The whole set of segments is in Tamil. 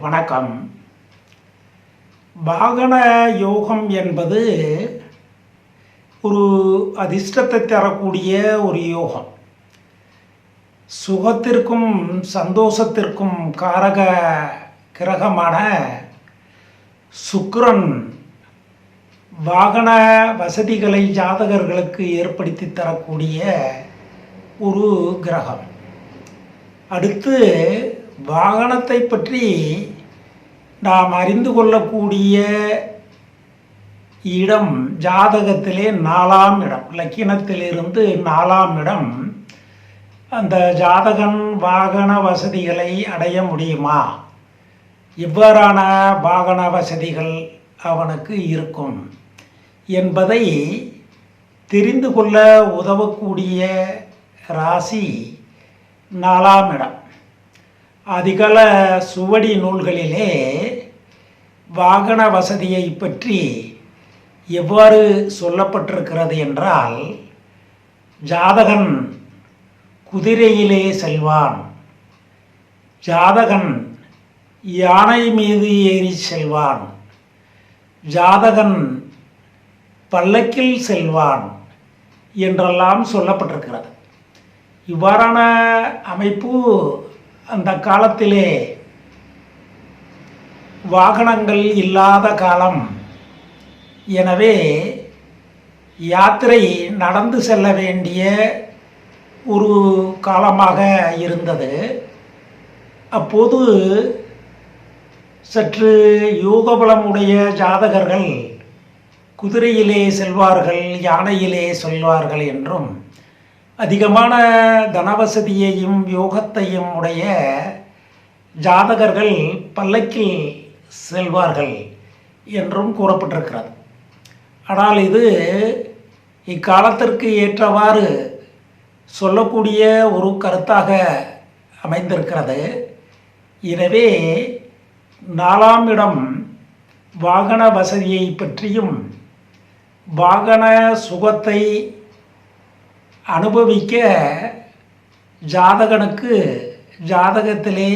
வணக்கம். வாகன யோகம் என்பது ஒரு அதிர்ஷ்டத்தை தரக்கூடிய ஒரு யோகம். சுகத்திற்கும் சந்தோஷத்திற்கும் காரக கிரகமான சுக்ரன் வாகன வசதிகளை ஜாதகர்களுக்கு ஏற்படுத்தி தரக்கூடிய ஒரு கிரகம். அடுத்து வாகனத்தை பற்றி நாம் அறிந்து கொள்ளக்கூடிய இடம் ஜாதகத்திலே நாலாம் இடம் லக்கினத்திலிருந்து நாலாம் இடம். அந்த ஜாதகன் வாகன வசதிகளை அடைய முடியுமா? எவ்வாறான வாகன வசதிகள் அவனுக்கு இருக்கும் என்பதை தெரிந்து கொள்ள உதவக்கூடிய ராசி நாலாம் இடம். அதிகால சுவடி நூல்களிலே வாகன வசதியை பற்றி எவ்வாறு சொல்லப்பட்டிருக்கிறது என்றால் ஜாதகன் குதிரையிலே செல்வான். ஜாதகன் யானை மீது ஏறி செல்வான். ஜாதகன் பல்லக்கில் செல்வான் என்றெல்லாம் சொல்லப்பட்டிருக்கிறது. இவ்வாறான அமைப்பு அந்த காலத்திலே வாகனங்கள் இல்லாத காலம். எனவே யாத்திரை நடந்து செல்ல வேண்டிய ஒரு காலமாக இருந்தது. அப்போது சற்று யோகபலமுடைய ஜாதகர்கள் குதிரையிலே செல்வார்கள் யானையிலே செல்வார்கள் என்றும் அதிகமான தனவசதியையும் யோகத்தையும் உடைய ஜாதகர்கள் பல்லக்கில் செல்வார்கள் என்றும் கூறப்பட்டிருக்கிறது. ஆனால் இது இக்காலத்திற்கு ஏற்றவாறு சொல்லக்கூடிய ஒரு கருத்தாக அமைந்திருக்கிறது. எனவே நாலாம் இடம் வாகன வசதியை பற்றியும் வாகன சுகத்தை அனுபவிக்க ஜாதகனுக்கு ஜாதகத்திலே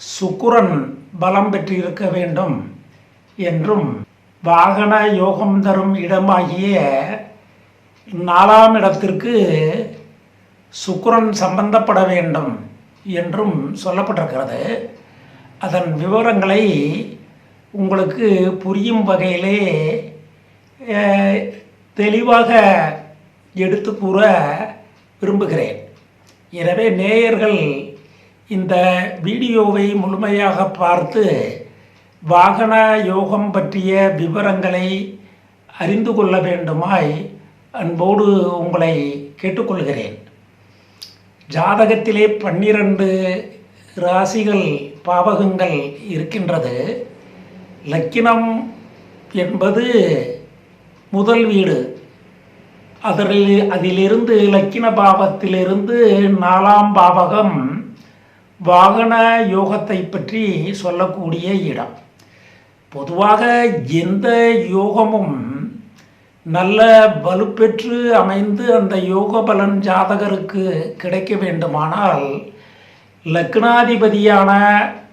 சுக்குரன் பலம் பெற்றிருக்க வேண்டும் என்றும் வாகன யோகம் தரும் இடமாகிய நாலாம் இடத்திற்கு சுக்குரன் சம்பந்தப்பட வேண்டும் என்றும் சொல்லப்பட்டிருக்கிறது. அதன் விவரங்களை உங்களுக்கு புரியும் வகையிலே தெளிவாக எடுத்து கூற விரும்புகிறேன். எனவே நேயர்கள் இந்த வீடியோவை முழுமையாக பார்த்து வாகன யோகம் பற்றிய விவரங்களை அறிந்து கொள்ள வேண்டுமாய் அன்போடு உங்களை கேட்டுக்கொள்கிறேன். ஜாதகத்திலே பன்னிரண்டு ராசிகள் பாவகங்கள் இருக்கின்றது. லக்கினம் என்பது முதல் வீடு. அதில் அதிலிருந்து லக்கின பாவத்திலிருந்து நாலாம் பாவகம் வாகன யோகத்தை பற்றி சொல்லக்கூடிய இடம். பொதுவாக எந்த யோகமும் நல்ல வலுப்பெற்று அமைந்து அந்த யோக பலன் ஜாதகருக்கு கிடைக்க வேண்டுமானால் லக்னாதிபதியான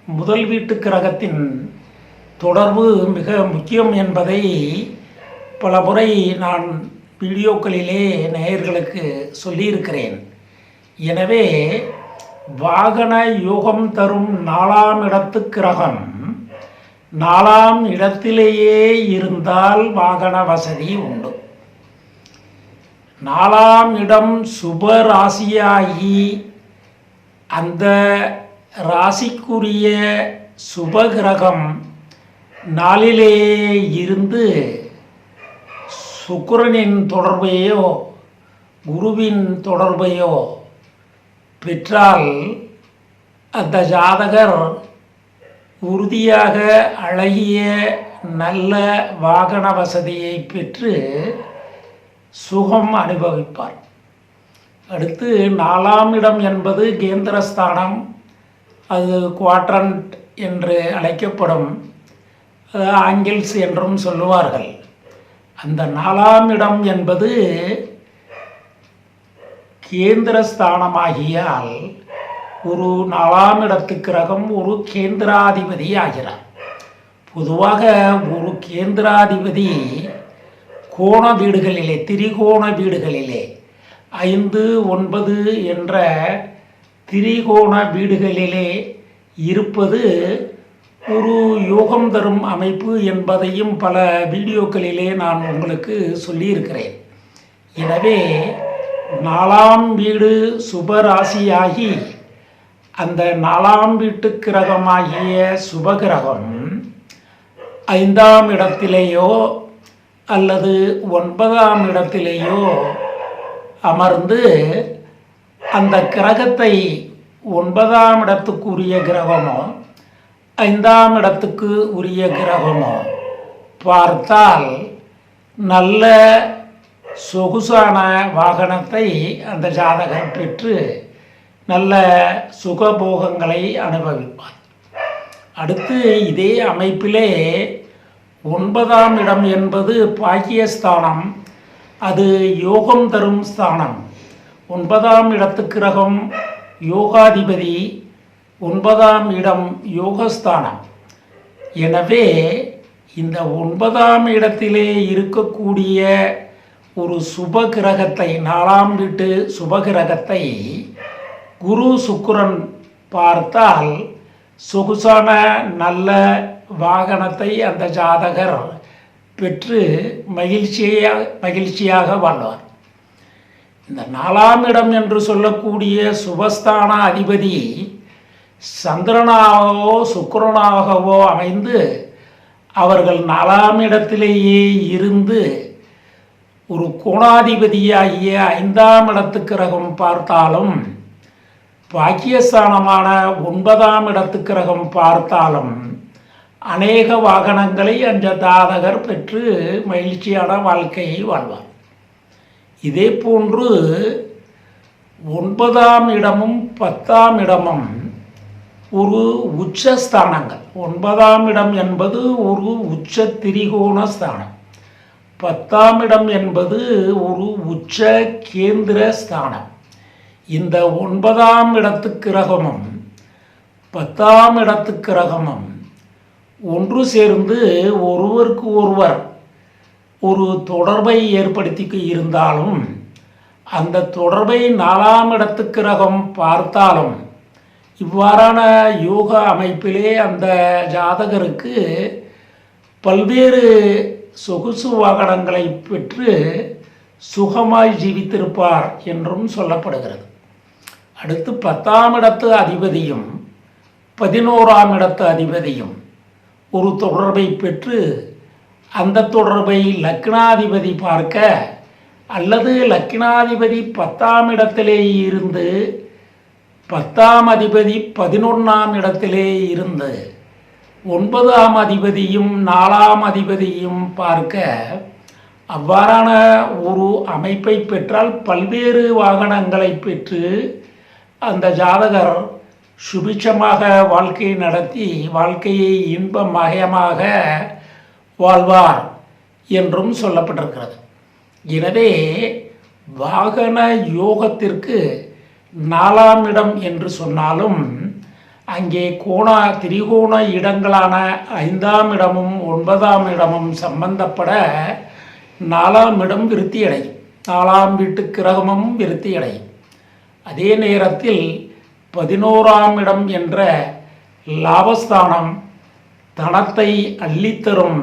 முதல் வீட்டு கிரகத்தின் தொடர்பு மிக முக்கியம் என்பதை பல முறை நான் வீடியோக்களிலே நேயர்களுக்கு சொல்லியிருக்கிறேன். எனவே வாகன யோகம் தரும் நாலாம் இடத்து கிரகம் நாலாம் இடத்திலேயே இருந்தால் வாகன வசதி உண்டு. நாலாம் இடம் சுப ராசியாகி அந்த ராசிக்குரிய சுபகிரகம் நாளிலேயே இருந்து சுக்கரனின் தொடர்பையோ குருவின் தொடர்பையோ பெற்றால் அந்த ஜாதகர் உறுதியாக அழகிய நல்ல வாகன வசதியை பெற்று சுகம் அனுபவிப்பார். அடுத்து நாலாம் இடம் என்பது கேந்திரஸ்தானம். அது குவாட்ரண்ட் என்று அழைக்கப்படும் ஆங்கிள்ஸ் என்றும் சொல்லுவார்கள். அந்த நாலாம் இடம் என்பது கேந்திரஸ்தானமாகியால் ஒரு நாலாம் இடத்து கிரகம் ஒரு கேந்திராதிபதி ஆகிறார். பொதுவாக ஒரு கேந்திராதிபதி கோண வீடுகளிலே திரிகோண வீடுகளிலே ஐந்து ஒன்பது என்ற திரிகோண வீடுகளிலே இருப்பது ஒரு யோகம் தரும் அமைப்பு என்பதையும் பல வீடியோக்களிலே நான் உங்களுக்கு சொல்லியிருக்கிறேன். எனவே நாலாம் வீடு சுபராசியாகி அந்த நாலாம் வீட்டு கிரகமாகிய சுபகிரகம் ஐந்தாம் இடத்திலேயோ அல்லது ஒன்பதாம் இடத்திலேயோ அமர்ந்து அந்த கிரகத்தை ஒன்பதாம் இடத்துக்குரிய கிரகமோ ஐந்தாம் இடத்துக்கு உரிய கிரகமோ? பார்த்தால் நல்ல சொகுசான வாகனத்தை அந்த ஜாதகர் பெற்று நல்ல சுகபோகங்களை அனுபவிப்பார். அடுத்து இதே அமைப்பிலே ஒன்பதாம் இடம் என்பது பாக்கியஸ்தானம். அது யோகம் தரும் ஸ்தானம். ஒன்பதாம் இடத்து கிரகம் யோகாதிபதி ஒன்பதாம் இடம் யோகஸ்தானம். எனவே இந்த ஒன்பதாம் இடத்திலே இருக்கக்கூடிய ஒரு சுப கிரகத்தை நாலாம் வீட்டு சுப கிரகத்தை குரு சுக்கரன் பார்த்தால் சொகுசான நல்ல வாகனத்தை அந்த ஜாதகர் பெற்று மகிழ்ச்சியாக மகிழ்ச்சியாக வாழ்வார். இந்த நாலாம் இடம் என்று சொல்லக்கூடிய சுபஸ்தான அதிபதி சந்திரனாகவோ சுக்கரனாகவோ அமைந்து அவர்கள் நாலாம் இடத்திலேயே இருந்து ஒரு கோணாதிபதியாகிய ஐந்தாம் இடத்து கிரகம் பார்த்தாலும் பாக்கியஸ்தானமான ஒன்பதாம் இடத்து கிரகம் பார்த்தாலும் அநேக வாகனங்களை அந்த தாதகர் பெற்று மகிழ்ச்சியான வாழ்க்கையை வாழ்வார். இதே போன்று ஒன்பதாம் இடமும் பத்தாம் இடமும் ஒரு உச்சஸ்தானங்கள். ஒன்பதாம் இடம் என்பது ஒரு உச்ச திரிகோண ஸ்தானம் பத்தாம் இடம் என்பது ஒரு உச்ச கேந்திர ஸ்தானம் இந்த ஒன்பதாம் இடத்து கிரகமும் பத்தாம் இடத்து கிரகமும் ஒன்று சேர்ந்து ஒருவருக்கு ஒருவர் ஒரு தொடர்பை ஏற்படுத்தி இருந்தாலும் அந்த தொடர்பை நாலாம் இடத்து கிரகம் பார்த்தாலும் இவ்வாறான யோக அமைப்பிலே அந்த ஜாதகருக்கு பல்வேறு சொகுசு வாகனங்களை பெற்று சுகமாய் ஜீவித்திருப்பார் என்றும் சொல்லப்படுகிறது. அடுத்து பத்தாம் இடத்து அதிபதியும் பதினோராம் இடத்து அதிபதியும் ஒரு தொடர்பை பெற்று அந்த தொடர்பை லக்னாதிபதி பார்க்க அல்லது லக்னாதிபதி பத்தாம் இடத்திலே இருந்து பத்தாம் அதிபதி பதினொன்றாம் இடத்திலே இருந்து ஒன்பதாம் அதிபதியும் நாலாம் அதிபதியும் பார்க்க அவ்வாறான ஒரு அமைப்பை பெற்றால் பல்வேறு வாகனங்களை பெற்று அந்த ஜாதகர் சுபிட்சமாக வாழ்க்கை நடத்தி வாழ்க்கையை இன்ப மகமாக வாழ்வார் என்றும் சொல்லப்பட்டிருக்கிறது. எனவே வாகன யோகத்திற்கு நாலாம் இடம் என்று சொன்னாலும் அங்கே கோண திரிகோண இடங்களான ஐந்தாம் இடமும் ஒன்பதாம் இடமும் சம்பந்தப்பட நாலாம் இடம் விருத்தி அடையும் நாலாம் வீட்டு கிரகமும் விருத்தி அடையும் அதே நேரத்தில் பதினோராம் இடம் என்ற லாபஸ்தானம் தனத்தை அள்ளித்தரும்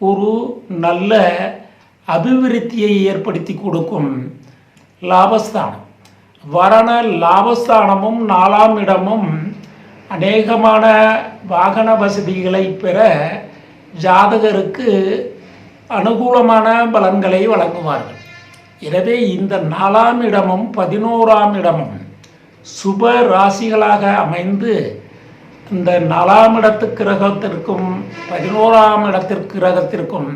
ஒரு நல்ல அபிவிருத்தியை ஏற்படுத்தி கொடுக்கும் லாபஸ்தானம். வரண லாபஸ்தானமும் நாலாம் இடமும் அநேகமான வாகன வசதிகளை பெற ஜாதகருக்கு அனுகூலமான பலன்களை வழங்குவார்கள். எனவே இந்த நாலாம் இடமும் பதினோராம் இடமும் சுப ராசிகளாக அமைந்து இந்த நாலாம் இடத்து கிரகத்திற்கும் பதினோராம் இடத்திற்கு கிரகத்திற்கும்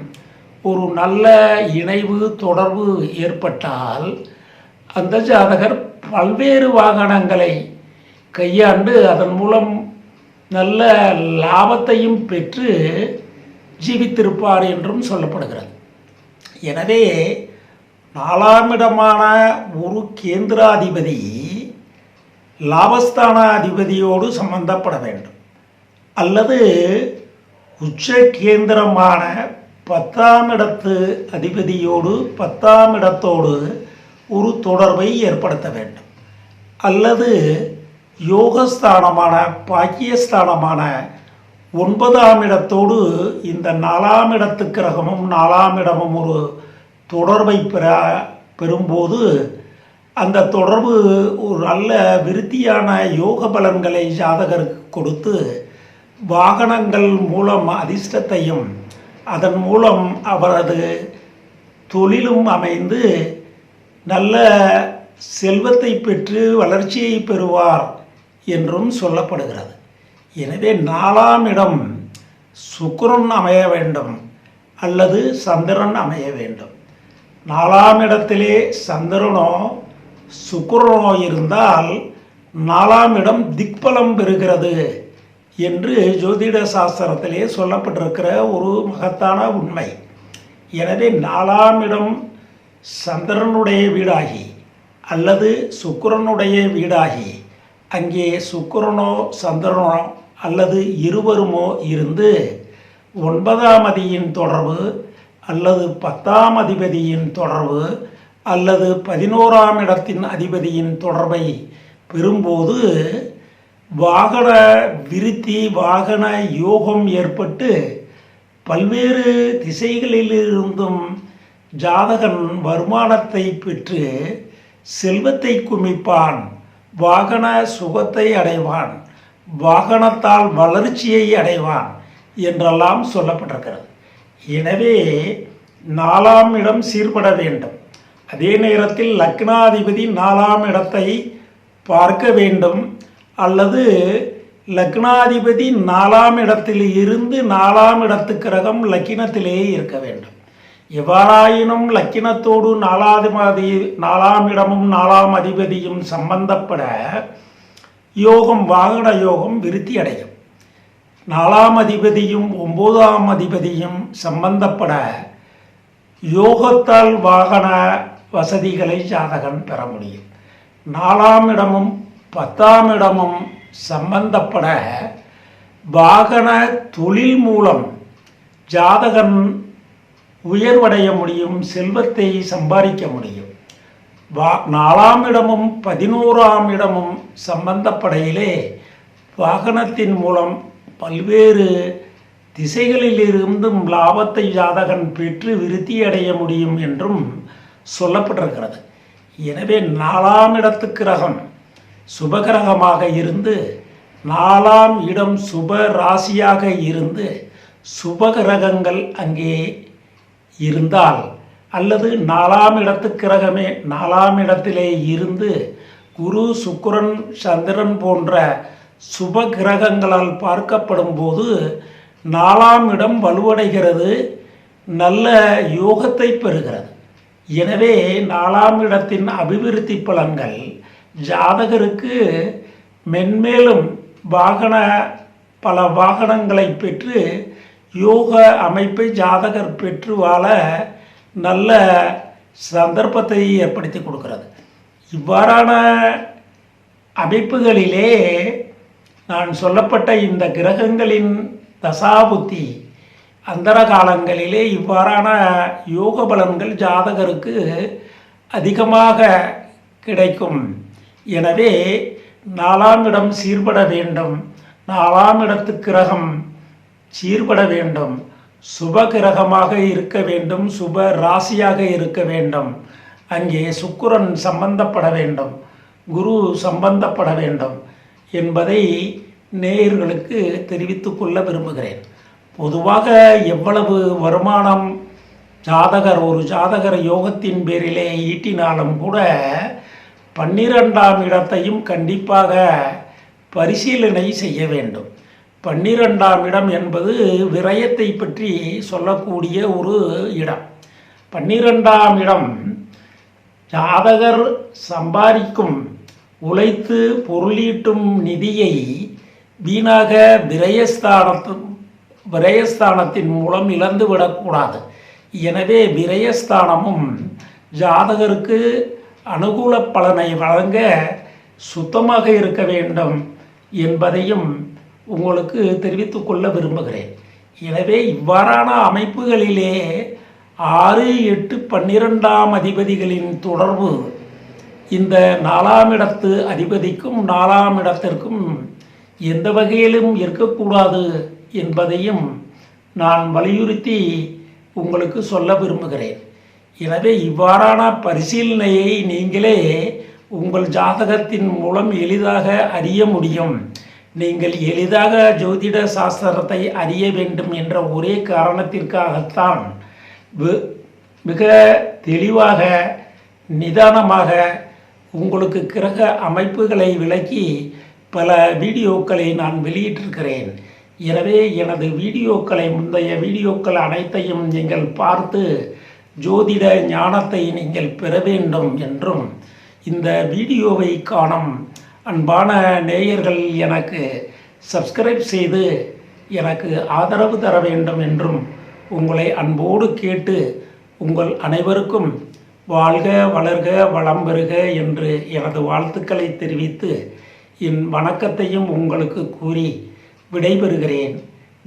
ஒரு நல்ல இணைவு தொடர்பு ஏற்பட்டால் அந்த ஜாதகர் பல்வேறு வாகனங்களை கையாண்டு அதன் மூலம் நல்ல லாபத்தையும் பெற்று ஜீவித்திருப்பார் என்றும் சொல்லப்படுகிறது. எனவே நாலாம் இடமான ஒரு கேந்திராதிபதி லாபஸ்தான அதிபதியோடு சம்பந்தப்பட வேண்டும். அல்லது உச்ச கேந்திரமான பத்தாம் இடத்து அதிபதியோடு பத்தாம் இடத்தோடு ஒரு தொடர்பை ஏற்படுத்த வேண்டும். அல்லது யோகஸ்தானமான பாக்கியஸ்தானமான ஒன்பதாம் இடத்தோடு இந்த நாலாம் இடத்து கிரகமும் நாலாம் இடமும் ஒரு தொடர்பை பெற பெறும்போது அந்த தொடர்பு ஒரு நல்ல விருத்தியான யோக பலன்களை ஜாதகருக்கு கொடுத்து வாகனங்கள் மூலம் அதிர்ஷ்டத்தையும் அதன் மூலம் அவரது தொழிலும் அமைந்து நல்ல செல்வத்தை பெற்று வளர்ச்சியை பெறுவார் என்றும் சொல்லப்படுகிறது. எனவே நாலாம் இடம் சுக்கரன் அமைய வேண்டும் அல்லது சந்திரன் அமைய வேண்டும். நாலாம் இடத்திலே சந்திரனோ சுக்கரனோ இருந்தால் நாலாம் இடம் திக்பலம் பெறுகிறது என்று ஜோதிட சாஸ்திரத்திலே சொல்லப்பட்டிருக்கிற ஒரு மகத்தான உண்மை. எனவே நாலாம் இடம் சந்திரனுடைய வீடாகி அல்லது சுக்கிரனுடைய வீடாகி அங்கே சுக்கிரனோ சந்திரனோ அல்லது இருவருமோ இருந்து ஒன்பதாம் அதியின் தொடர்பு அல்லது பத்தாம் அதிபதியின் தொடர்பு அல்லது பதினோராம் இடத்தின் அதிபதியின் தொடர்பை பெறும்போது வாகன விருத்தி வாகன யோகம் ஏற்பட்டு பல்வேறு திசைகளிலிருந்தும் ஜாதகன் வருமானத்தை பெற்று செல்வத்தை குமிப்பான் வாகன சுகத்தை அடைவான் வாகனத்தால் வளர்ச்சியை அடைவான் என்றெல்லாம் சொல்லப்பட்டிருக்கிறது. எனவே நாலாம் இடம் சீர்பட வேண்டும். அதே நேரத்தில் லக்னாதிபதி நாலாம் இடத்தை பார்க்க வேண்டும். அல்லது லக்னாதிபதி நாலாம் இடத்தில் இருந்து நாலாம் இடத்து கிரகம் லக்கினத்திலேயே இருக்க வேண்டும். எவ்வாறாயினும் லக்கினத்தோடு நாலாதிபதி நாலாம் இடமும் நாலாம் அதிபதியும் சம்பந்தப்பட யோகம் வாகன யோகம் விருத்தி அடையும். நாலாம் அதிபதியும் ஒன்பதாம் அதிபதியும் சம்பந்தப்பட யோகத்தால் வாகன வசதிகளை ஜாதகன் பெற முடியும். நாலாம் இடமும் பத்தாம் இடமும் சம்பந்தப்பட வாகன தொழில் மூலம் ஜாதகன் உயர்வடைய முடியும் செல்வத்தை சம்பாதிக்க முடியும். வா நாலாம் இடமும் பதினோராம் இடமும் சம்பந்தப்படையிலே வாகனத்தின் மூலம் பல்வேறு திசைகளிலிருந்தும் லாபத்தை ஜாதகன் பெற்று விருத்தி அடைய முடியும் என்றும் சொல்லப்பட்டிருக்கிறது. எனவே நாலாம் இடத்து கிரகம் சுபகிரகமாக இருந்து நாலாம் இடம் சுப ராசியாக இருந்து சுபகிரகங்கள் அங்கே இருந்தால் அல்லது நாலாம் இடத்து கிரகமே நாலாம் இடத்திலே இருந்து குரு சுக்கரன் சந்திரன் போன்ற சுப கிரகங்களால் பார்க்கப்படும் போது நாலாம் இடம் வலுவடைகிறது நல்ல யோகத்தை பெறுகிறது. எனவே நாலாம் இடத்தின் அபிவிருத்தி பலன்கள் ஜாதகருக்கு மென்மேலும் வாகன பல வாகனங்களை பெற்று யோக அமைப்பை ஜாதகர் பெற்று வாழ நல்ல சந்தர்ப்பத்தை ஏற்படுத்தி கொடுக்கிறது. இவ்வாறான அமைப்புகளிலே நான் சொல்லப்பட்ட இந்த கிரகங்களின் தசாபுத்தி அந்தர காலங்களிலே இவ்வாறான யோக பலன்கள் ஜாதகருக்கு அதிகமாக கிடைக்கும். எனவே நாலாம் இடம் சீர்பட வேண்டும். நாலாம் இடத்து கிரகம் சீர்பட வேண்டும். சுப கிரகமாக இருக்க வேண்டும். சுப ராசியாக இருக்க வேண்டும். அங்கே சுக்குரன் சம்பந்தப்பட வேண்டும். குரு சம்பந்தப்பட வேண்டும் என்பதை நேயர்களுக்கு தெரிவித்து கொள்ள விரும்புகிறேன். பொதுவாக எவ்வளவு வருமானம் ஜாதகர் ஒரு ஜாதகர் யோகத்தின் பேரிலே ஈட்டினாலும் கூட பன்னிரெண்டாம் இடத்தையும் கண்டிப்பாக பரிசீலனை செய்ய வேண்டும். பன்னிரெண்டாம் இடம் என்பது விரயத்தை பற்றி சொல்லக்கூடிய ஒரு இடம். பன்னிரெண்டாம் இடம் ஜாதகர் சம்பாதிக்கும் உழைத்து பொருளீட்டும் நிதியை வீணாக விரயஸ்தானத்தின் விரயஸ்தானத்தின் மூலம் இழந்து விடக்கூடாது. எனவே விரயஸ்தானமும் ஜாதகருக்கு அனுகூல பலனை வழங்க சுத்தமாக இருக்க வேண்டும் என்பதையும் உங்களுக்கு தெரிவித்துக் கொள்ள விரும்புகிறேன். எனவே இவ்வாறான அமைப்புகளிலே ஆறு எட்டு பன்னிரெண்டாம் அதிபதிகளின் தொடர்பு இந்த நாலாம் இடத்து அதிபதிக்கும் நாலாம் இடத்திற்கும் எந்த வகையிலும் இருக்கக்கூடாது என்பதையும் நான் வலியுறுத்தி உங்களுக்கு சொல்ல விரும்புகிறேன். எனவே இவ்வாறான பரிசீலனையை நீங்களே உங்கள் ஜாதகத்தின் மூலம் எளிதாக அறிய முடியும். நீங்கள் எளிதாக ஜோதிட சாஸ்திரத்தை அறிய வேண்டும் என்ற ஒரே காரணத்திற்காகத்தான் மிக தெளிவாக நிதானமாக உங்களுக்கு கிரக அமைப்புகளை விளக்கி பல வீடியோக்களை நான் வெளியிட்டிருக்கிறேன். எனவே எனது வீடியோக்களை முந்தைய வீடியோக்கள் அனைத்தையும் நீங்கள் பார்த்து ஜோதிட ஞானத்தை நீங்கள் பெற வேண்டும் என்றும் இந்த வீடியோவை காணும் அன்பான நேயர்கள் எனக்கு சப்ஸ்கிரைப் செய்து எனக்கு ஆதரவு தர வேண்டும் என்றும் உங்களை அன்போடு கேட்டு உங்கள் அனைவருக்கும் வாழ்க வளர்க வளம் பெறுக என்று எனது வாழ்த்துக்களை தெரிவித்து என் வணக்கத்தையும் உங்களுக்கு கூறி விடைபெறுகிறேன்.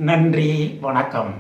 நன்றி வணக்கம்.